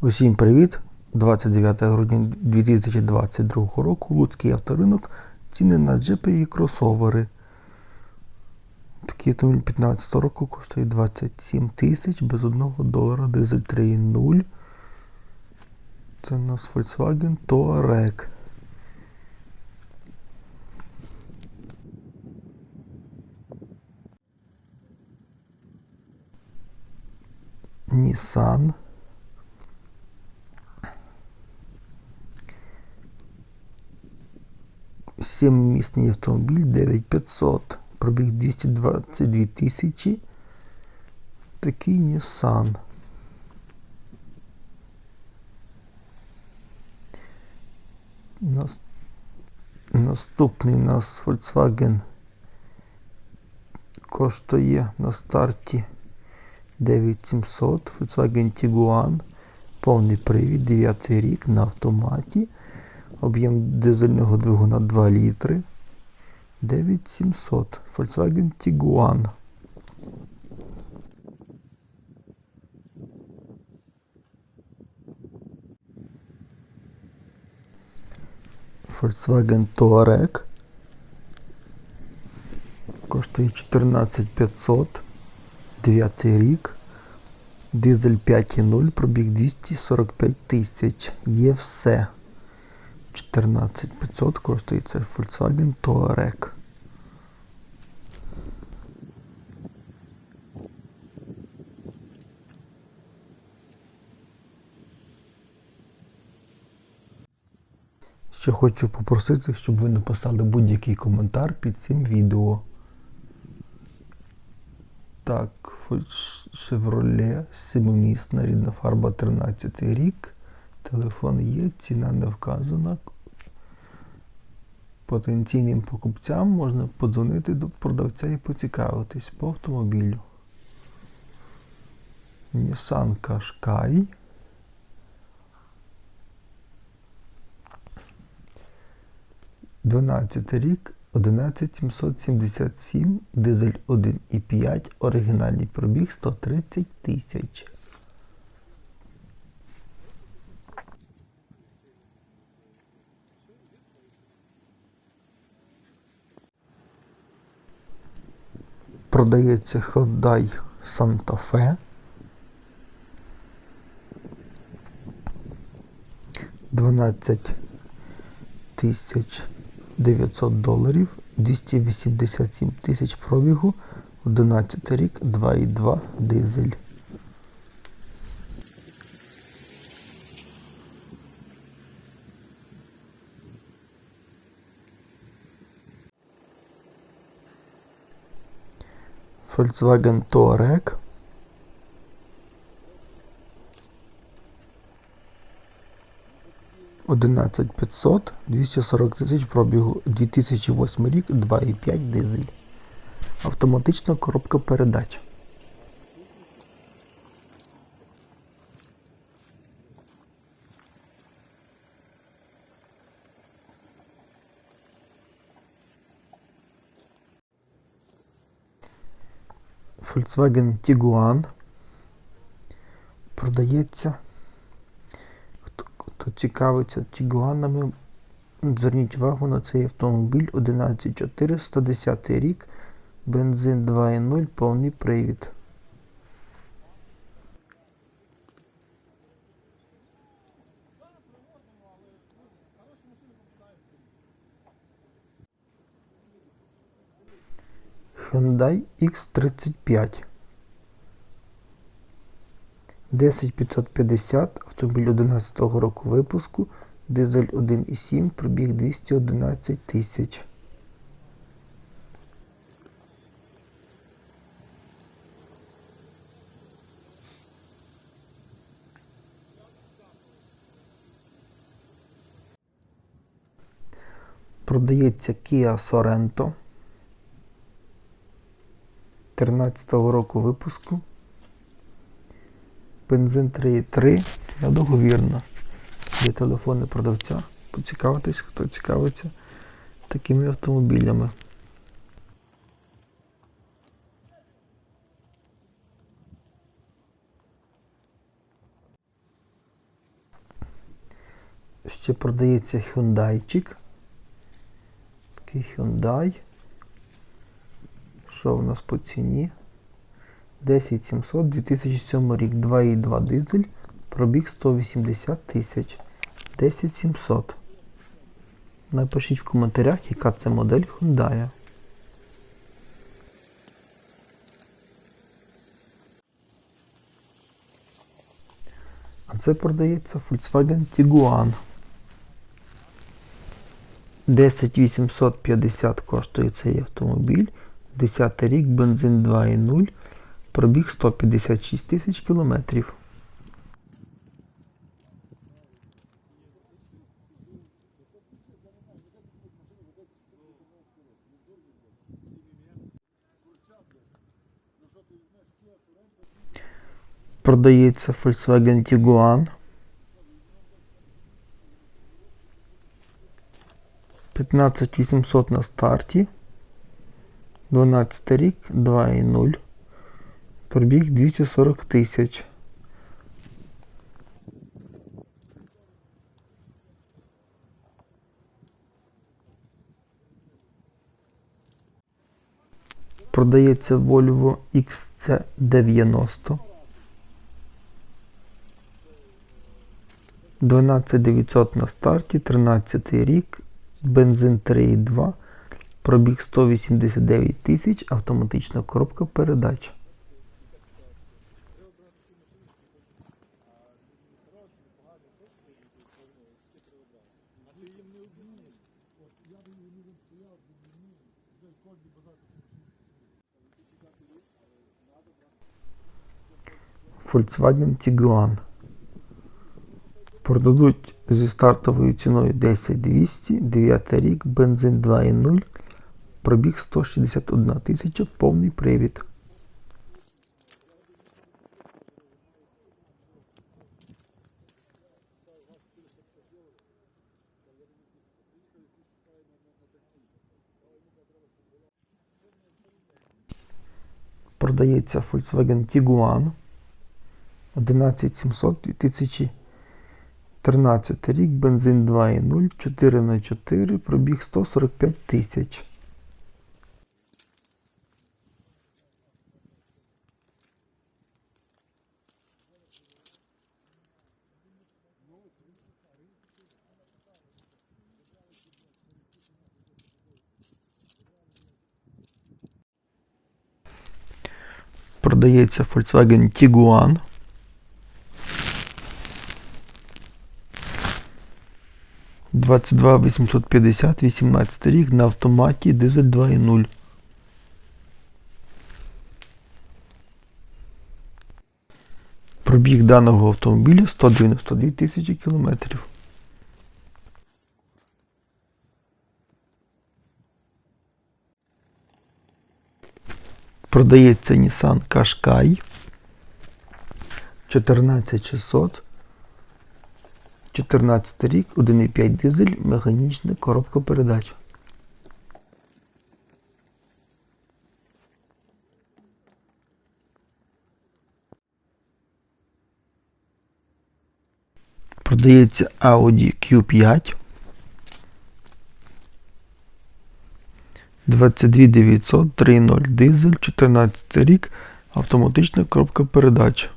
Усім привіт! 29 грудня 2022 року Луцький авторинок. Ціни на джипи і кросовери. Такий автомобіль 15 року коштує 27 тисяч без 1 долара дизель 3.0. Це у нас Volkswagen Touareg. Nissan. Сіммісний автомобіль 9500. Пробіг 222 тисячі. Такий Nissan. Нас... Наступний у нас Volkswagen коштує на старті 9700 Volkswagen Tiguan. Повний привід, 9 рік на автоматі. Об'єм дизельного двигуна 2 літри. 9700 Volkswagen Tiguan. Volkswagen Touareg. Коштує 14500. 9 рік. Дизель 5.0, пробіг 245 тисяч. Є все. 14500 коштує це Volkswagen Touareg. Ще хочу попросити, щоб ви написали будь-який коментар під цим відео. Так, Chevrolet, семимісна, рідна фарба 13 рік. Телефон є, ціна не вказана. Потенційним покупцям можна подзвонити до продавця і поцікавитись по автомобілю. Nissan Qashqai. Дванадцятий рік 11777, дизель 1,5, оригінальний пробіг 130 тисяч. Продається Hyundai Santa Fe. 12 тисяч 900 доларів, 287 тисяч пробігу, 11 рік, 2,2 дизель. Volkswagen Touareg. Одинадцять 500, 240 тисяч пробігу, 2008 рік, 2,5 дизель. Автоматична коробка передач. Volkswagen Tiguan продається. Хто, хто цікавиться Тігуанами, зверніть увагу на цей автомобіль 11410 рік, бензин 2.0, повний привід. Hyundai X35. 10550, автомобіль 11 року випуску, дизель 1,7, пробіг 211 тисяч. Продається Kia Sorento. 13 року випуску. Бензин 3,3. Ціна договірна. Є телефони продавця. Поцікавитись, хто цікавиться такими автомобілями. Ще продається Hyundaiчик. Такий Hyundai. Що в нас по ціні? 10700 2007 рік. 2,2 дизель. Пробіг 180 тисяч. 10700. Напишіть в коментарях, яка це модель Hyundai. А це продається Volkswagen Tiguan. 10850 коштує цей автомобіль. 10 рік, бензин 2.0, пробіг 156 тисяч кілометрів. Продається Volkswagen Tiguan. 15800 на старті. 12 рік, 2,0. Пробіг 240 тисяч. Продається Volvo XC90. 12900 на старті, 13 рік, бензин 3,2, пробіг 189 тисяч, автоматична коробка передач. Volkswagen Tiguan. Продадуть зі стартовою ціною 10200, 9 рік, бензин 2.0, пробіг 161 тисяча, повний привід. Продається Volkswagen Tiguan 11700 2000 13 рік, бензин 2.0, 4 на 4 пробіг 145 тисяч. Продається Volkswagen Tiguan. Двадцять два вісімсот п'ятдесят, 18 рік на автоматі дизель 2.0. Пробіг даного автомобіля 192 тисячі кілометрів. Продається Nissan Qashqai 14600. 14 рік, 1,5 дизель, механічна коробка передач. Продається Audi Q5. 22900, 3.0 дизель, 14 рік, автоматична коробка передач.